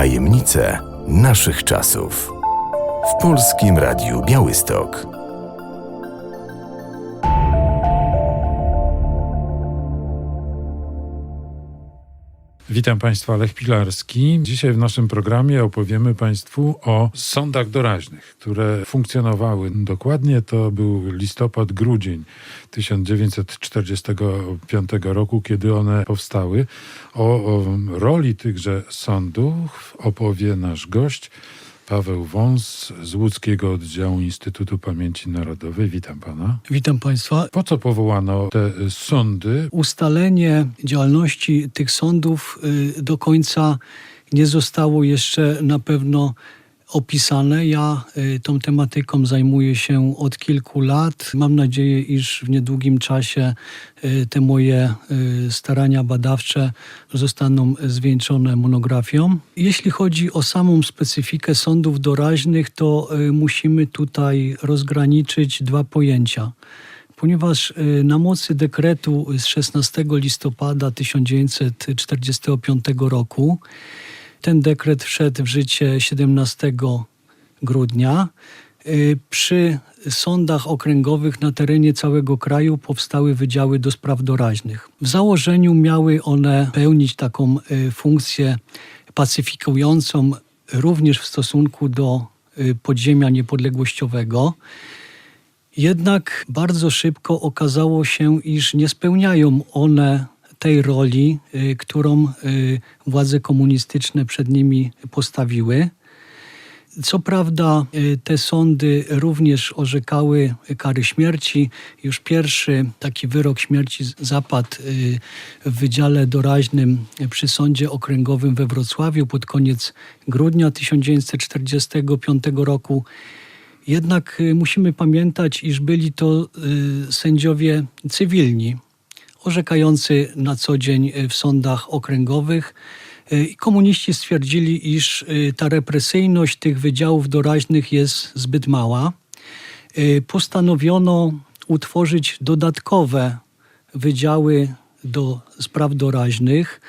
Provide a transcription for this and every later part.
Tajemnice naszych czasów. W Polskim Radiu Białystok. Witam Państwa, Lech Pilarski. Dzisiaj w naszym programie opowiemy Państwu o sądach doraźnych, które funkcjonowały dokładnie. To był listopad, grudzień 1945 roku, kiedy one powstały. O, o roli tychże sądów opowie nasz gość. Paweł Wąs z łódzkiego oddziału Instytutu Pamięci Narodowej. Witam pana. Witam Państwa. Po co powołano te sądy? Ustalenie działalności tych sądów y, do końca nie zostało jeszcze na pewno opisane. Ja y, tą tematyką zajmuję się od kilku lat. Mam nadzieję, iż w niedługim czasie y, te moje y, starania badawcze zostaną zwieńczone monografią. Jeśli chodzi o samą specyfikę sądów doraźnych, to musimy tutaj rozgraniczyć dwa pojęcia ponieważ na mocy dekretu z 16 listopada 1945 roku ten dekret wszedł w życie 17 grudnia. Y, Przy sądach okręgowych na terenie całego kraju powstały wydziały do spraw doraźnych. W założeniu miały one pełnić taką y, funkcję pacyfikującą również w stosunku do y, podziemia niepodległościowego. Jednak bardzo szybko okazało się, iż nie spełniają one tej roli, y, którą y, władze komunistyczne przed nimi postawiły. Co prawda, y, te sądy również orzekały kary śmierci. Już pierwszy taki wyrok śmierci zapadł w Wydziale Doraźnym przy Sądzie Okręgowym we Wrocławiu pod koniec grudnia 1945 roku. Jednak musimy pamiętać, iż byli to sędziowie cywilni, orzekający na co dzień y, w sądach okręgowych. I komuniści stwierdzili, iż y, ta represyjność tych wydziałów doraźnych jest zbyt mała. Postanowiono utworzyć dodatkowe wydziały do spraw doraźnych,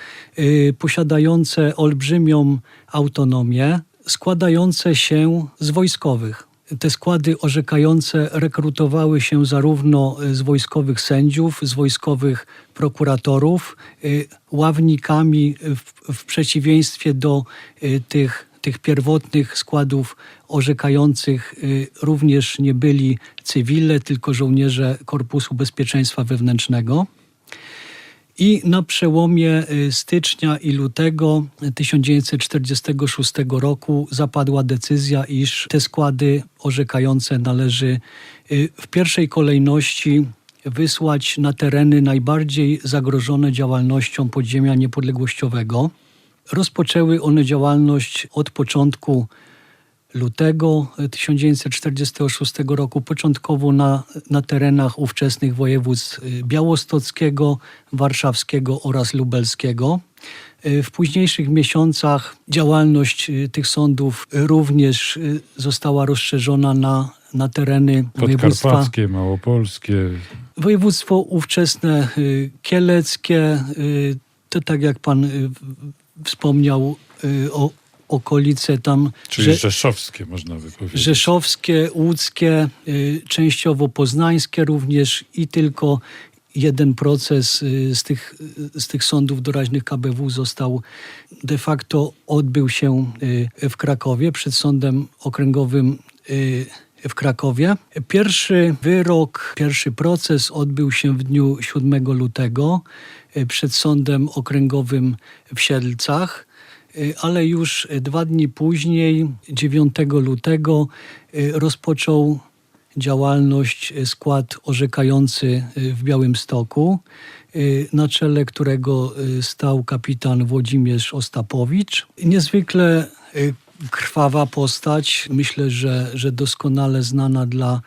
posiadające olbrzymią autonomię, składające się z wojskowych. Te składy orzekające rekrutowały się zarówno z wojskowych sędziów, z wojskowych prokuratorów, y, ławnikami w, w przeciwieństwie do y, tych, tych pierwotnych składów orzekających y, również nie byli cywile, tylko żołnierze Korpusu Bezpieczeństwa Wewnętrznego. I na przełomie y, stycznia i lutego 1946 roku zapadła decyzja, iż te składy orzekające należy y, w pierwszej kolejności wysłać na tereny najbardziej zagrożone działalnością podziemia niepodległościowego. Rozpoczęły one działalność od początku lutego 1946 roku, początkowo na, na terenach ówczesnych województw y, białostockiego, warszawskiego oraz lubelskiego. Y, W późniejszych miesiącach działalność tych sądów również została rozszerzona na, na tereny województwa małopolskie. Województwo ówczesne kieleckie, to tak jak pan wspomniał o okolice tam Czyli Rze- rzeszowskie, można by powiedzieć. rzeszowskie, łódzkie, y, częściowo poznańskie również i tylko jeden proces y, z tych, z tych sądów doraźnych KBW został de facto odbył się y, w Krakowie przed sądem okręgowym y, w Krakowie. Pierwszy wyrok, pierwszy proces odbył się w dniu 7 lutego y, przed sądem okręgowym w Siedlcach. Y, ale już y, dwa dni później, 9 lutego, y, rozpoczął działalność skład orzekający w Białymstoku, na czele którego stał kapitan Włodzimierz Ostapowicz. Niezwykle krwawa postać, myślę, że, że doskonale znana dla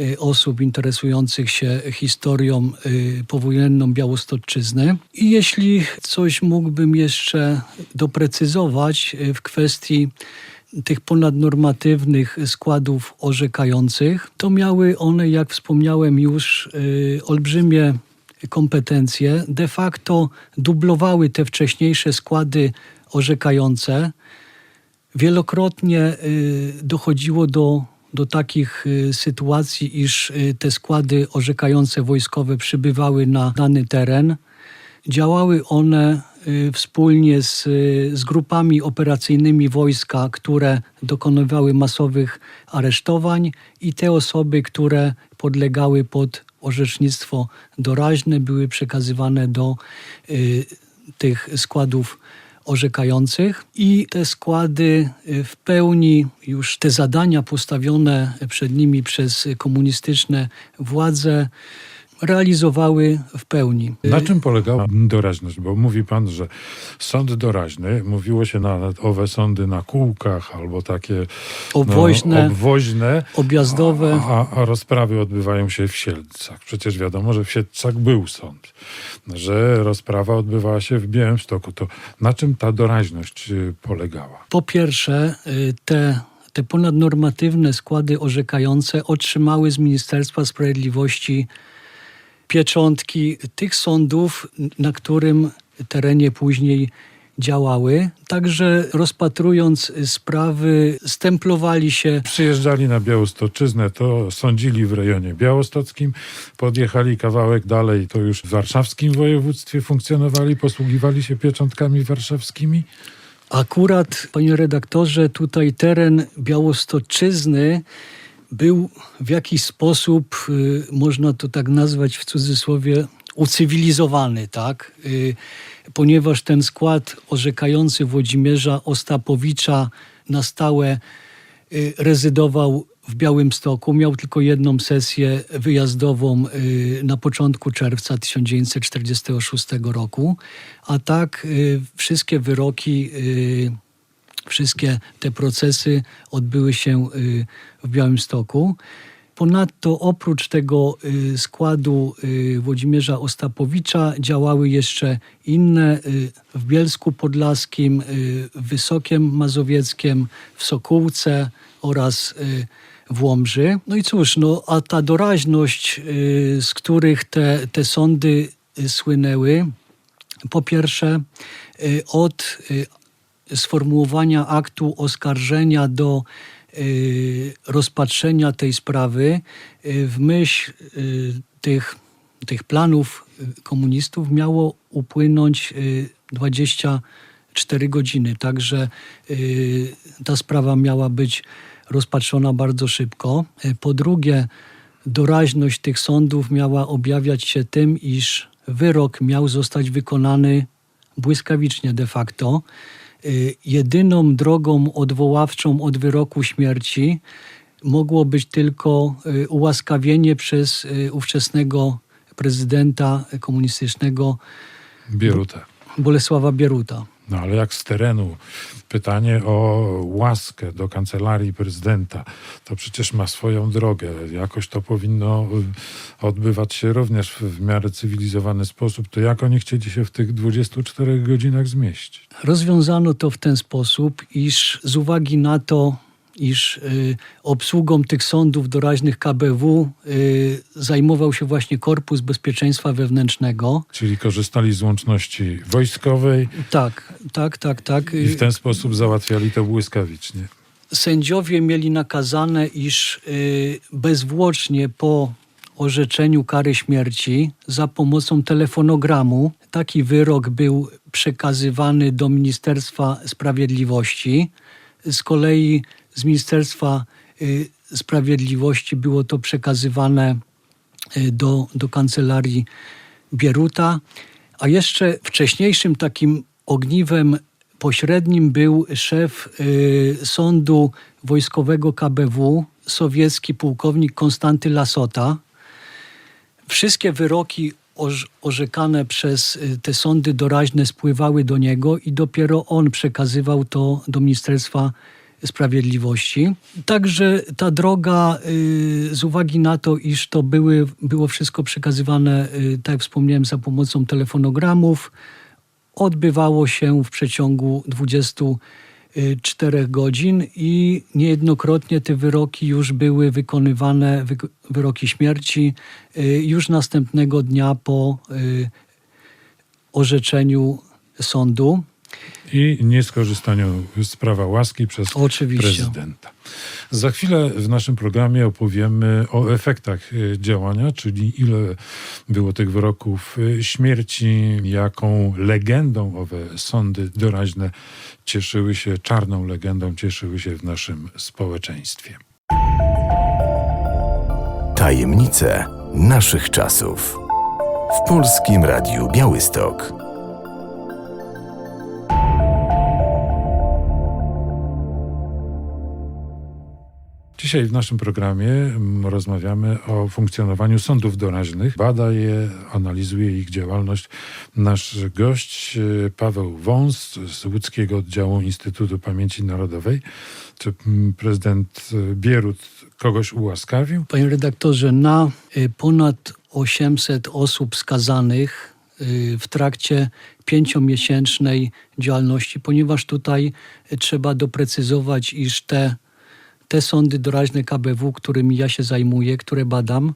y, osób interesujących się historią y, powojenną Białostoczyzny. I jeśli coś mógłbym jeszcze doprecyzować y, w kwestii tych ponadnormatywnych składów orzekających, to miały one, jak wspomniałem już, olbrzymie kompetencje. De facto dublowały te wcześniejsze składy orzekające. Wielokrotnie y, dochodziło do, do takich y, sytuacji, iż y, te składy orzekające wojskowe przybywały na dany teren. Działały one wspólnie z, z grupami operacyjnymi wojska, które dokonywały masowych aresztowań i te osoby, które podlegały pod orzecznictwo doraźne, były przekazywane do y, tych składów orzekających i te składy y, w pełni już te zadania postawione przed nimi przez komunistyczne władze realizowały w pełni. Na czym polegała doraźność? Bo mówi pan, że sąd doraźny, mówiło się na owe sądy na kółkach albo takie Obwoźne, no, obwoźne objazdowe. a, a rozprawy odbywają się w Siedlcach. Przecież wiadomo, że w Siedlcach był sąd, że rozprawa odbywała się w Białymstoku. To na czym ta doraźność y, polegała? Po pierwsze, y, te, te ponadnormatywne składy orzekające otrzymały z Ministerstwa Sprawiedliwości pieczątki tych sądów, na którym terenie później działały. Także rozpatrując sprawy, stemplowali się Przyjeżdżali na Białostoczyznę, to sądzili w rejonie białostockim, podjechali kawałek dalej, to już w warszawskim województwie funkcjonowali, posługiwali się pieczątkami warszawskimi. Akurat, panie redaktorze, tutaj teren Białostoczyzny był w jakiś sposób, y, można to tak nazwać w cudzysłowie, ucywilizowany, tak? Y, ponieważ ten skład orzekający Włodzimierza Ostapowicza na stałe y, rezydował w Białymstoku. Miał tylko jedną sesję wyjazdową na początku czerwca 1946 roku, a tak wszystkie wyroki, wszystkie te procesy odbyły się y, w Białymstoku. Ponadto oprócz tego y, składu y, Włodzimierza Ostapowicza działały jeszcze inne w Bielsku Podlaskim, w Wysokiem Mazowieckiem, w Sokółce oraz w Łomży. No i cóż, no, a ta doraźność, z których te, te sądy słynęły, po pierwsze od sformułowania aktu oskarżenia do y, rozpatrzenia tej sprawy y, w myśl y, tych, tych planów komunistów miało upłynąć y, 24 godziny. Także ta sprawa miała być rozpatrzona bardzo szybko. Po drugie, doraźność tych sądów miała objawiać się tym, iż wyrok miał zostać wykonany błyskawicznie de facto. Y, Jedyną drogą odwoławczą od wyroku śmierci mogło być tylko y, ułaskawienie przez y, ówczesnego prezydenta komunistycznego Bieruta. Bolesława Bieruta. No ale jak z terenu pytanie o łaskę do kancelarii prezydenta, to przecież ma swoją drogę. Jakoś to powinno y, odbywać się również w- miarę cywilizowany sposób. To jak oni chcieli się w tych 24 godzinach zmieścić? Rozwiązano to w ten sposób, iż z uwagi na to, iż y, obsługą tych sądów doraźnych KBW y, zajmował się właśnie Korpus Bezpieczeństwa Wewnętrznego. Czyli korzystali z łączności wojskowej Tak, tak, tak, tak. i w ten sposób załatwiali to błyskawicznie. Sędziowie mieli nakazane, iż y, bezwłocznie po orzeczeniu kary śmierci za pomocą telefonogramu taki wyrok był przekazywany do Ministerstwa Sprawiedliwości. Z kolei z Ministerstwa y, Sprawiedliwości było to przekazywane y, do, do kancelarii Bieruta, a jeszcze wcześniejszym takim ogniwem pośrednim był szef y, sądu wojskowego KBW, sowiecki pułkownik Konstanty Lasota. Wszystkie wyroki orz- orzekane przez te sądy doraźne spływały do niego i dopiero on przekazywał to do Ministerstwa Sprawiedliwości. Także ta droga, y, z uwagi na to, iż to były, było wszystko przekazywane, y, tak jak wspomniałem, za pomocą telefonogramów, odbywało się w przeciągu 24 godzin i niejednokrotnie te wyroki już były wykonywane, wyk- wyroki śmierci, y, już następnego dnia po y, orzeczeniu sądu. I nieskorzystaniu z prawa łaski przez Oczywiście. prezydenta. Za chwilę w naszym programie opowiemy o efektach y, działania, czyli ile było tych wyroków y, śmierci, jaką legendą owe sądy doraźne cieszyły się, czarną legendą cieszyły się w naszym społeczeństwie. Tajemnice naszych czasów. W Polskim Radiu Białystok. Dzisiaj w naszym programie rozmawiamy o funkcjonowaniu sądów doraźnych. Bada je, analizuje ich działalność nasz gość e, Paweł Wąs z łódzkiego oddziału Instytutu Pamięci Narodowej. Czy prezydent e, Bierut kogoś ułaskawił? Panie redaktorze, na y, ponad 800 osób skazanych w trakcie pięciomiesięcznej działalności, ponieważ tutaj trzeba doprecyzować, iż te, te sądy doraźne KBW, którymi ja się zajmuję, które badam,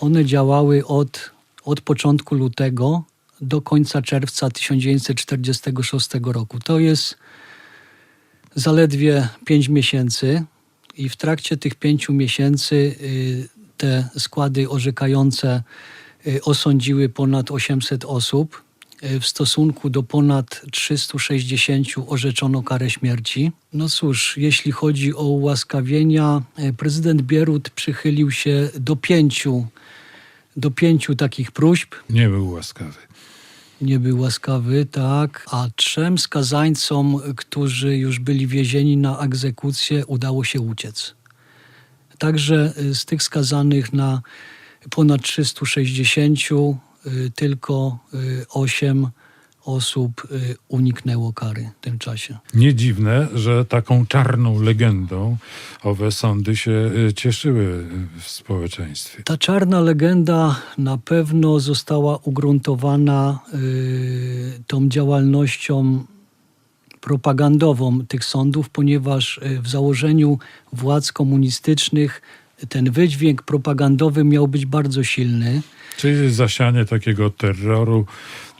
one działały od, od początku lutego do końca czerwca 1946 roku. To jest zaledwie 5 miesięcy i w trakcie tych pięciu miesięcy y, te składy orzekające y, osądziły ponad 800 osób. Y, W stosunku do ponad 360 orzeczono karę śmierci. No cóż, jeśli chodzi o ułaskawienia, y, prezydent Bierut przychylił się do pięciu, do pięciu takich próśb Nie był łaskawy. nie był łaskawy, tak. A trzem skazańcom, którzy już byli wiezieni na egzekucję, udało się uciec. Także y, z tych skazanych na ponad 360 y, tylko 8 osób y, uniknęło kary w tym czasie. Nie dziwne, że taką czarną legendą owe sądy się y, cieszyły w społeczeństwie. Ta czarna legenda na pewno została ugruntowana y, tą działalnością propagandową tych sądów, ponieważ y, w założeniu władz komunistycznych ten wydźwięk propagandowy miał być bardzo silny. Czyli zasianie takiego terroru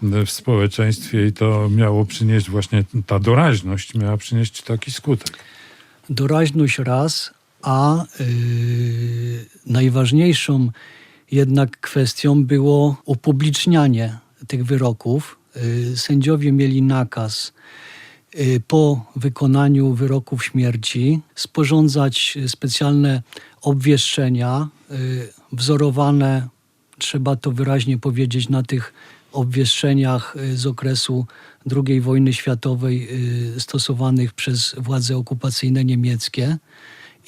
w społeczeństwie i to miało przynieść właśnie, ta doraźność miała przynieść taki skutek. doraźność raz, a yy, najważniejszą jednak kwestią było upublicznianie tych wyroków. Yy, sędziowie mieli nakaz po wykonaniu wyroków śmierci sporządzać specjalne obwieszczenia yy, wzorowane, trzeba to wyraźnie powiedzieć, na tych obwieszczeniach y, z okresu II wojny światowej y, stosowanych przez władze okupacyjne niemieckie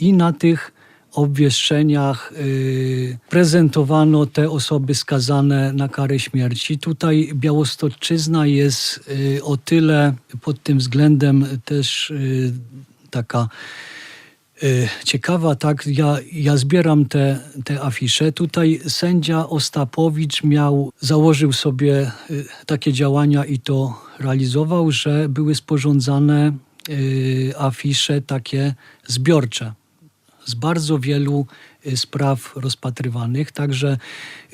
i na tych obwieszczeniach y, prezentowano te osoby skazane na karę śmierci. Tutaj Białostoczyzna jest y, o tyle pod tym względem też y, taka Ciekawa, tak, ja, ja zbieram te, te afisze. Tutaj sędzia Ostapowicz miał, założył sobie takie działania i to realizował, że były sporządzane afisze takie zbiorcze z bardzo wielu y, spraw rozpatrywanych. Także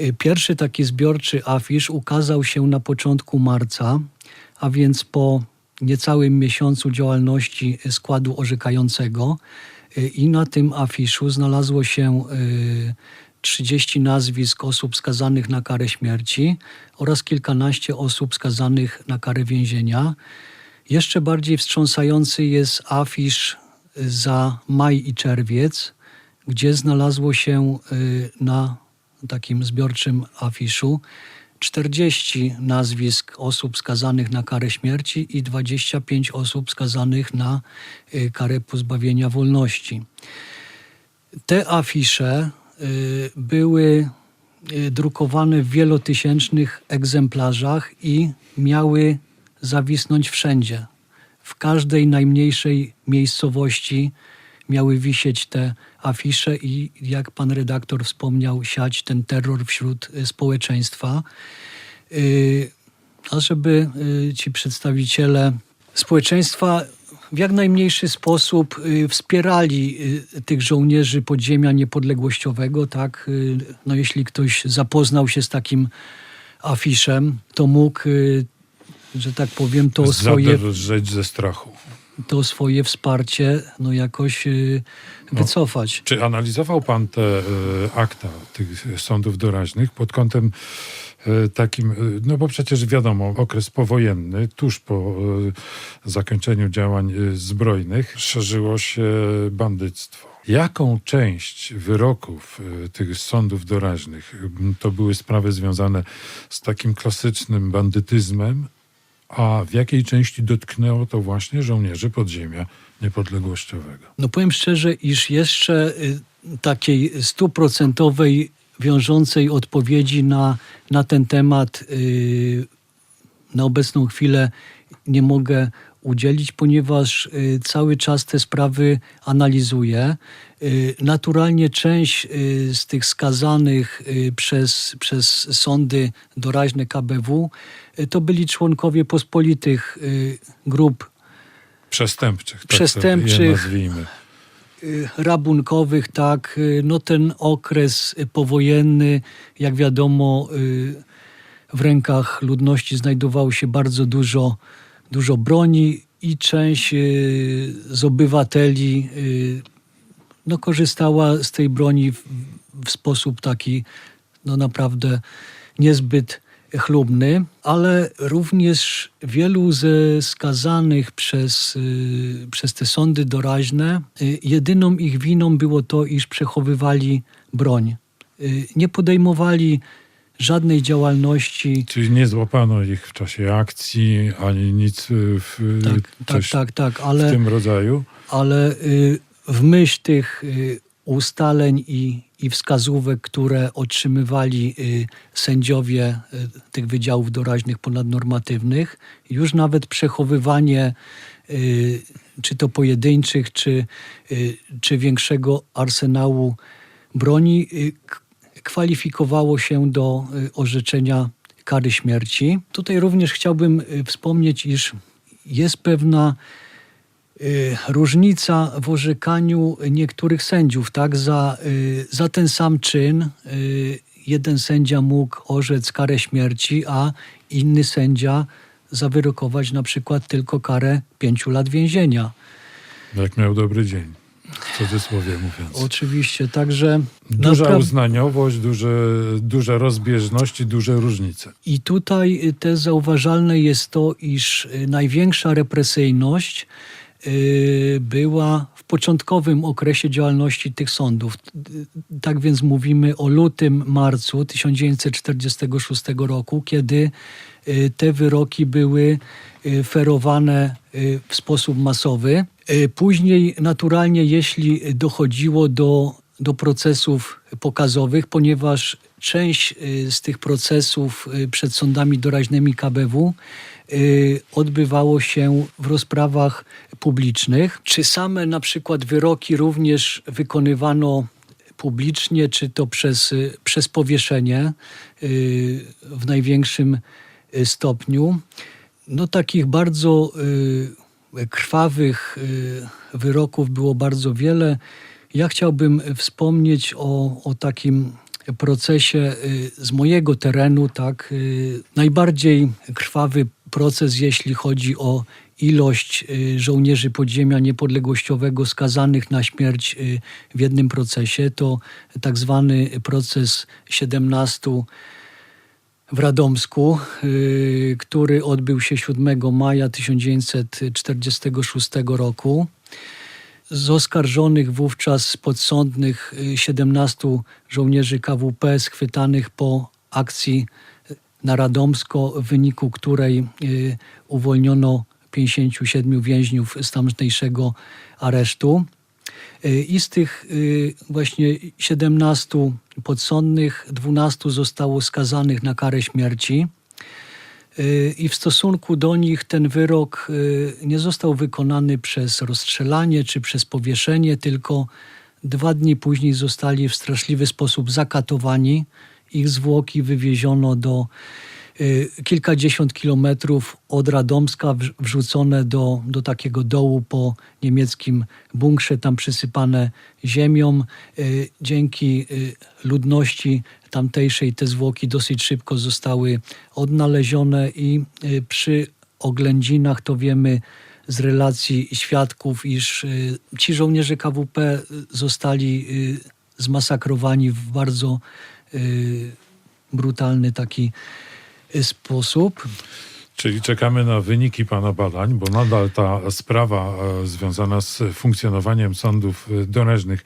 y, pierwszy taki zbiorczy afisz ukazał się na początku marca, a więc po niecałym miesiącu działalności y, składu orzekającego. I na tym afiszu znalazło się y, 30 nazwisk osób skazanych na karę śmierci oraz kilkanaście osób skazanych na karę więzienia. Jeszcze bardziej wstrząsający jest afisz za maj i czerwiec, gdzie znalazło się y, na takim zbiorczym afiszu 40 nazwisk osób skazanych na karę śmierci i 25 osób skazanych na y, karę pozbawienia wolności. Te afisze y, były drukowane w wielotysięcznych egzemplarzach i miały zawisnąć wszędzie. W każdej najmniejszej miejscowości miały wisieć te afisze i, jak pan redaktor wspomniał, siać ten terror wśród y, społeczeństwa. Y, A żeby y, ci przedstawiciele społeczeństwa w jak najmniejszy sposób wspierali tych żołnierzy podziemia niepodległościowego, tak? No jeśli ktoś zapoznał się z takim afiszem, to mógł że tak powiem, to swoje, Zadrżeć ze strachu. to swoje wsparcie no jakoś y, wycofać. Czy analizował pan te e, akta tych sądów doraźnych pod kątem e, takim, no bo przecież wiadomo, okres powojenny, tuż po zakończeniu działań zbrojnych, szerzyło się bandyctwo. Jaką część wyroków tych sądów doraźnych to były sprawy związane z takim klasycznym bandytyzmem, a w jakiej części dotknęło to właśnie żołnierzy podziemia niepodległościowego? No powiem szczerze, iż jeszcze y, takiej stuprocentowej, wiążącej odpowiedzi na, na ten temat y, na obecną chwilę nie mogę udzielić, ponieważ y, cały czas te sprawy analizuję. Y, Naturalnie część y, z tych skazanych y, przez, przez sądy doraźne KBW to byli członkowie pospolitych grup Przestępczych. Tak Przestępczych. Rabunkowych, tak, no ten okres powojenny, jak wiadomo, w rękach ludności znajdowało się bardzo dużo, dużo broni i część z obywateli no, korzystała z tej broni w, w sposób taki no naprawdę niezbyt chlubny, ale również wielu ze skazanych przez, y, przez te sądy doraźne, y, jedyną ich winą było to, iż przechowywali broń. Y, nie podejmowali żadnej działalności. Czyli nie złapano ich w czasie akcji, ani nic w, Tak, tak, tak, tak, w ale, tym rodzaju. ale y, w myśl tych y, ustaleń i, i wskazówek, które otrzymywali y, sędziowie y, tych wydziałów doraźnych ponadnormatywnych, już nawet przechowywanie czy to pojedynczych, czy, czy większego arsenału broni kwalifikowało się do orzeczenia kary śmierci. Tutaj również chciałbym wspomnieć, iż jest pewna różnica w orzekaniu niektórych sędziów, tak? Za, y, za ten sam czyn y, jeden sędzia mógł orzec karę śmierci, a inny sędzia zawyrokować na przykład tylko karę pięciu lat więzienia. Jak miał dobry dzień, w cudzysłowie mówiąc. Oczywiście, także Duża naprawdę- uznaniowość, duże, duże rozbieżności, duże różnice. I tutaj y, też zauważalne jest to, iż y, największa represyjność y, była w początkowym okresie działalności tych sądów. Y, Tak więc mówimy o lutym, marcu 1946 roku, kiedy y, te wyroki były y, ferowane y, w sposób masowy. Y, Później naturalnie, jeśli dochodziło do, do procesów pokazowych, ponieważ część y, z tych procesów y, przed sądami doraźnymi KBW y, odbywało się w rozprawach publicznych. Czy same na przykład wyroki również wykonywano publicznie, czy to przez, y, przez powieszenie y, w największym y, stopniu. No takich bardzo y, krwawych y, wyroków było bardzo wiele. Ja chciałbym wspomnieć o, o takim procesie y, z mojego terenu, tak, y, najbardziej krwawy proces, jeśli chodzi o ilość y, żołnierzy podziemia niepodległościowego skazanych na śmierć y, w jednym procesie, to tak zwany proces 17 w Radomsku, y, który odbył się 7 maja 1946 roku. Z oskarżonych wówczas podsądnych y, 17 żołnierzy KWP schwytanych po akcji na Radomsko, w wyniku której y, uwolniono 57 więźniów z tamtejszego aresztu. Y, I z tych y, właśnie 17 podsądnych 12 zostało skazanych na karę śmierci. I w stosunku do nich ten wyrok nie został wykonany przez rozstrzelanie czy przez powieszenie, tylko dwa dni później zostali w straszliwy sposób zakatowani. Ich zwłoki wywieziono do y, kilkadziesiąt kilometrów od Radomska, wrz- wrzucone do, do takiego dołu po niemieckim bunkrze, tam przysypane ziemią. Y, Dzięki y, ludności tamtejszej te zwłoki dosyć szybko zostały odnalezione i przy oględzinach, to wiemy z relacji świadków, iż ci żołnierze KWP zostali zmasakrowani w bardzo brutalny taki y, sposób. Czyli czekamy na wyniki pana badań, bo nadal ta sprawa e, związana z funkcjonowaniem sądów e, doraźnych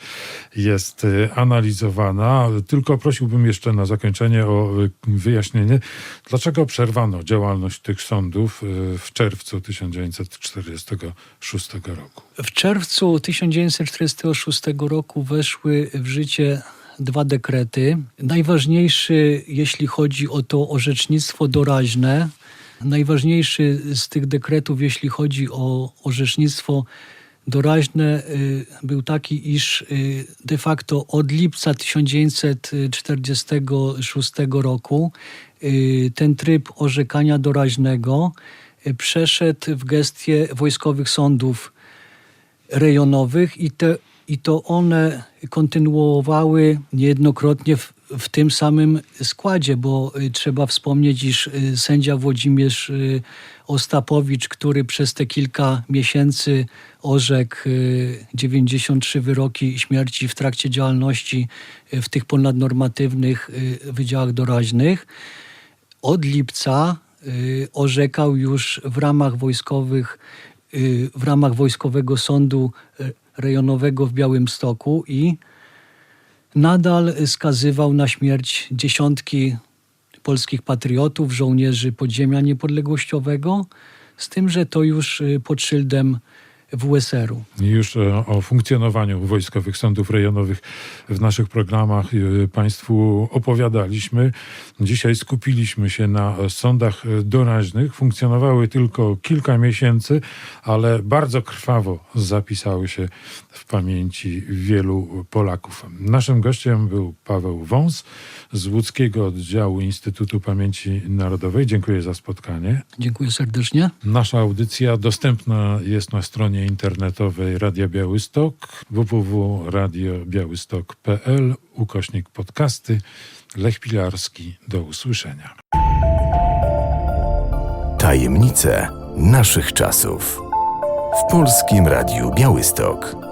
jest e, analizowana. Tylko prosiłbym jeszcze na zakończenie o wyjaśnienie, dlaczego przerwano działalność tych sądów w czerwcu 1946 roku. W czerwcu 1946 roku weszły w życie dwa dekrety. Najważniejszy, jeśli chodzi o to orzecznictwo doraźne, najważniejszy z tych dekretów, jeśli chodzi o orzecznictwo doraźne, y, był taki, iż y, de facto od lipca 1946 roku y, ten tryb orzekania doraźnego przeszedł w gestię wojskowych sądów rejonowych i, te, i to one kontynuowały niejednokrotnie w, w tym samym składzie, bo y, trzeba wspomnieć, iż y, sędzia Włodzimierz y, Ostapowicz, który przez te kilka miesięcy orzekł y, 93 wyroki śmierci w trakcie działalności w tych ponadnormatywnych wydziałach doraźnych, od lipca orzekał już w ramach wojskowych, w ramach Wojskowego Sądu Rejonowego w Białymstoku i nadal skazywał na śmierć dziesiątki polskich patriotów, żołnierzy podziemia niepodległościowego, z tym, że to już y, pod szyldem WSR-u. Już e, o funkcjonowaniu wojskowych sądów rejonowych w naszych programach e, Państwu opowiadaliśmy. Dzisiaj skupiliśmy się na sądach doraźnych. Funkcjonowały tylko kilka miesięcy, ale bardzo krwawo zapisały się w pamięci wielu Polaków. Naszym gościem był Paweł Wąs z łódzkiego oddziału Instytutu Pamięci Narodowej. Dziękuję za spotkanie. Dziękuję serdecznie. Nasza audycja dostępna jest na stronie internetowej Radia Białystok www.radiobiałystok.pl ukośnik podcasty Lech Pilarski. Do usłyszenia. Tajemnice naszych czasów. W Polskim Radiu Białystok.